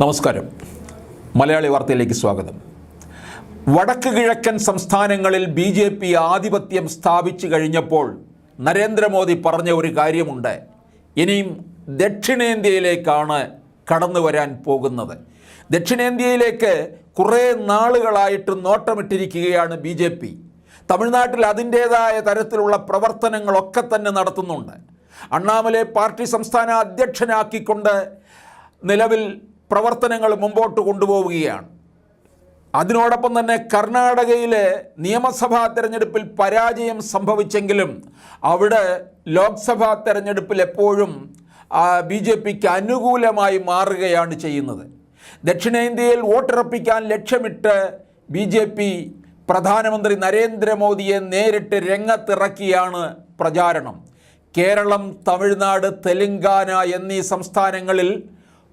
നമസ്കാരം. മലയാളി വാർത്തയിലേക്ക് സ്വാഗതം. വടക്ക് കിഴക്കൻ സംസ്ഥാനങ്ങളിൽ ബി ജെ പി ആധിപത്യം സ്ഥാപിച്ചു കഴിഞ്ഞപ്പോൾ നരേന്ദ്രമോദി പറഞ്ഞ ഒരു കാര്യമുണ്ട്. ഇനിയും ദക്ഷിണേന്ത്യയിലേക്കാണ് കടന്നു വരാൻ പോകുന്നത്. ദക്ഷിണേന്ത്യയിലേക്ക് കുറേ നാളുകളായിട്ട് നോട്ടമിട്ടിരിക്കുകയാണ് ബി ജെ പി. തമിഴ്നാട്ടിൽ അതിന്റേതായ തരത്തിലുള്ള പ്രവർത്തനങ്ങളൊക്കെ തന്നെ നടത്തുന്നുണ്ട്. അണ്ണാമലെ പാർട്ടി സംസ്ഥാന അധ്യക്ഷനാക്കിക്കൊണ്ട് നിലവിൽ പ്രവർത്തനങ്ങൾ മുമ്പോട്ട് കൊണ്ടുപോവുകയാണ്. അതിനോടൊപ്പം തന്നെ കർണാടകയിലെ നിയമസഭാ തെരഞ്ഞെടുപ്പിൽ പരാജയം സംഭവിച്ചെങ്കിലും അവിടെ ലോക്സഭാ തെരഞ്ഞെടുപ്പിൽ എപ്പോഴും ബി ജെ പിക്ക് അനുകൂലമായി മാറുകയാണ് ചെയ്യുന്നത്. ദക്ഷിണേന്ത്യയിൽ വോട്ടുറപ്പിക്കാൻ ലക്ഷ്യമിട്ട് ബി ജെ പി പ്രധാനമന്ത്രി നരേന്ദ്രമോദിയെ നേരിട്ട് രംഗത്തിറക്കിയാണ് പ്രചാരണം. കേരളം തമിഴ്നാട് തെലങ്കാന എന്നീ സംസ്ഥാനങ്ങളിൽ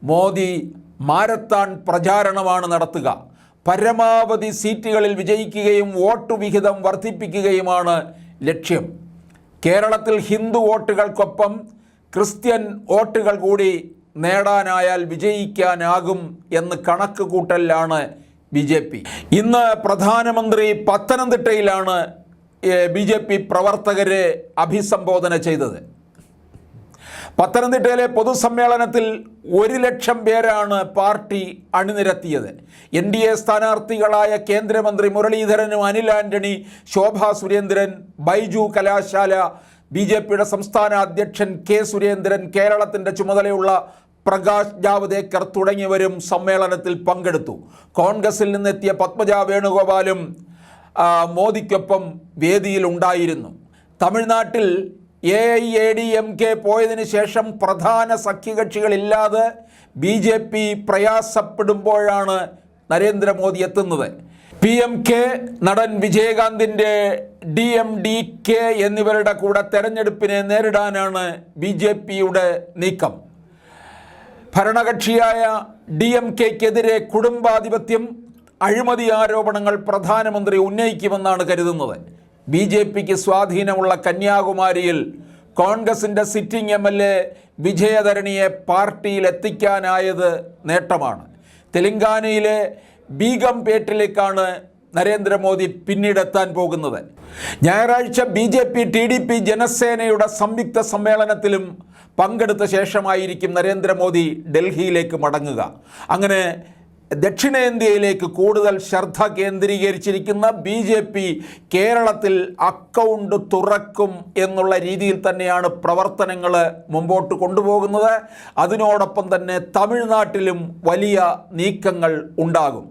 മോദി മാരത്താൻ പ്രചാരണമാണ് നടത്തുക. പരമാവധി സീറ്റുകളിൽ വിജയിക്കുകയും വോട്ട് വിഹിതം വർദ്ധിപ്പിക്കുകയുമാണ് ലക്ഷ്യം. കേരളത്തിൽ ഹിന്ദു വോട്ടുകൾക്കൊപ്പം ക്രിസ്ത്യൻ വോട്ടുകൾ കൂടി നേടാനായാൽ വിജയിക്കാനാകും എന്ന് കണക്ക് കൂട്ടലിലാണ് ബി ജെ പി. ഇന്ന് പ്രധാനമന്ത്രി പത്തനംതിട്ടയിലാണ് ബി ജെ പി പ്രവർത്തകരെ അഭിസംബോധന ചെയ്തത്. പത്തനംതിട്ടയിലെ പൊതുസമ്മേളനത്തിൽ ഒരു ലക്ഷം പേരാണ് പാർട്ടി അണിനിരത്തിയത്. എൻ ഡി എ സ്ഥാനാർത്ഥികളായ കേന്ദ്രമന്ത്രി മുരളീധരനും അനിൽ ആന്റണി ശോഭാ സുരേന്ദ്രൻ ബൈജു കലാശാല ബി ജെ പിയുടെ സംസ്ഥാന അധ്യക്ഷൻ കെ സുരേന്ദ്രൻ കേരളത്തിന്റെ ചുമതലയുള്ള പ്രകാശ് ജാവദേക്കർ തുടങ്ങിയവരും സമ്മേളനത്തിൽ പങ്കെടുത്തു. കോൺഗ്രസിൽ നിന്നെത്തിയ പത്മജ വേണുഗോപാലും മോദിക്കൊപ്പം വേദിയിലുണ്ടായിരുന്നു തമിഴ്നാട്ടിൽ A I A D M K പോയതിനു ശേഷം പ്രധാന സഖ്യകക്ഷികളില്ലാതെ ബി ജെ പി പ്രയാസപ്പെടുമ്പോഴാണ് നരേന്ദ്രമോദി എത്തുന്നത്. പി എം കെ നടൻ വിജയകാന്തിന്റെ ഡി എം ഡി കെ എന്നിവരുടെ കൂടെ തെരഞ്ഞെടുപ്പിനെ നേരിടാനാണ് ബി ജെ പിയുടെ നീക്കം. ഭരണകക്ഷിയായ ഡി എം കെക്കെതിരെ കുടുംബാധിപത്യം അഴിമതി ആരോപണങ്ങൾ പ്രധാനമന്ത്രി ഉന്നയിക്കുമെന്നാണ് കരുതുന്നത്. ബി ജെ പിക്ക് സ്വാധീനമുള്ള കന്യാകുമാരിയിൽ കോൺഗ്രസിന്റെ സിറ്റിംഗ് എം എൽ എ വിജയധരണിയെ പാർട്ടിയിൽ എത്തിക്കാനായത് നേട്ടമാണ്. തെലങ്കാനയിലെ ബീഗംപേട്ടിലേക്കാണ് നരേന്ദ്രമോദി പിന്നീടെത്താൻ പോകുന്നത്. ഞായറാഴ്ച B J P T D P ജനസേനയുടെ സംയുക്ത സമ്മേളനത്തിലും പങ്കെടുത്ത ശേഷമായിരിക്കും നരേന്ദ്രമോദി ഡൽഹിയിലേക്ക് മടങ്ങുക. അങ്ങനെ ദക്ഷിണേന്ത്യയിലേക്ക് കൂടുതൽ ശ്രദ്ധ കേന്ദ്രീകരിച്ചിരിക്കുന്ന ബി ജെ പി കേരളത്തിൽ അക്കൗണ്ട് തുറക്കും എന്നുള്ള രീതിയിൽ തന്നെയാണ് പ്രവർത്തനങ്ങൾ മുമ്പോട്ട് കൊണ്ടുപോകുന്നത്. അതിനോടൊപ്പം തന്നെ തമിഴ്നാട്ടിലും വലിയ നീക്കങ്ങൾ ഉണ്ടാകും.